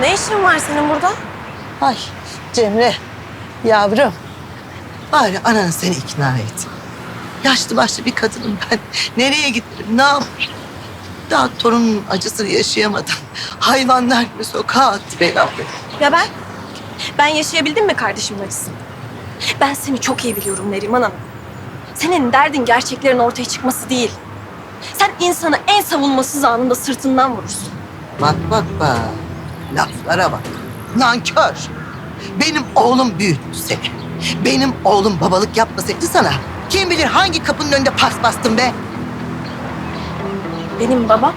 Ne işin var senin burada? Ay Cemre, yavrum. Bari anan seni ikna et. Yaşlı başlı bir kadınım ben. Nereye giderim, ne yaparım? Daha torunun acısını yaşayamadan hayvanlar gibi sokağa attı beni abi. Ya ben? Ben yaşayabildim mi kardeşimin acısını? Ben seni çok iyi biliyorum Neriman Hanım. Senin derdin gerçeklerin ortaya çıkması değil. Sen insanı en savunmasız anında sırtından vurursun. Bak bak bak. Laflara bak. Nankör. Benim oğlum büyüttü seni. Benim oğlum babalık yapmasaydı sana. Kim bilir hangi kapının önünde pas bastın be. Benim babam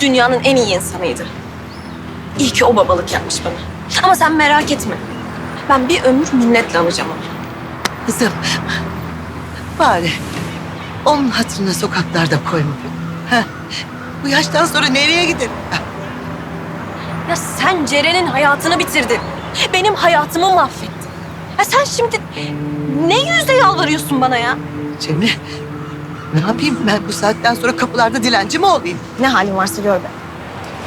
dünyanın en iyi insanıydı. İyi ki o babalık yapmış bana. Ama sen merak etme. Ben bir ömür minnetle anacağım onu. Kızım. Bari onun hatırına sokaklarda koyma. Heh. Bu yaştan sonra nereye giderim? Ya sen Ceren'in hayatını bitirdin. Benim hayatımı mahvettin. Ya sen şimdi ne yüzle yalvarıyorsun bana ya? Cemre, ne yapayım ben bu saatten sonra kapılarda dilenci mi olayım? Ne halin varsa gör be.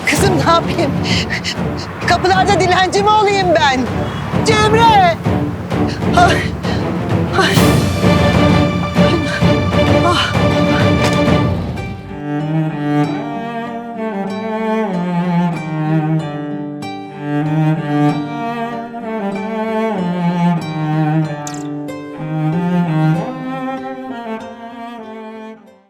Kızım ne yapayım? Kapılarda dilenci mi olayım ben? Cemre!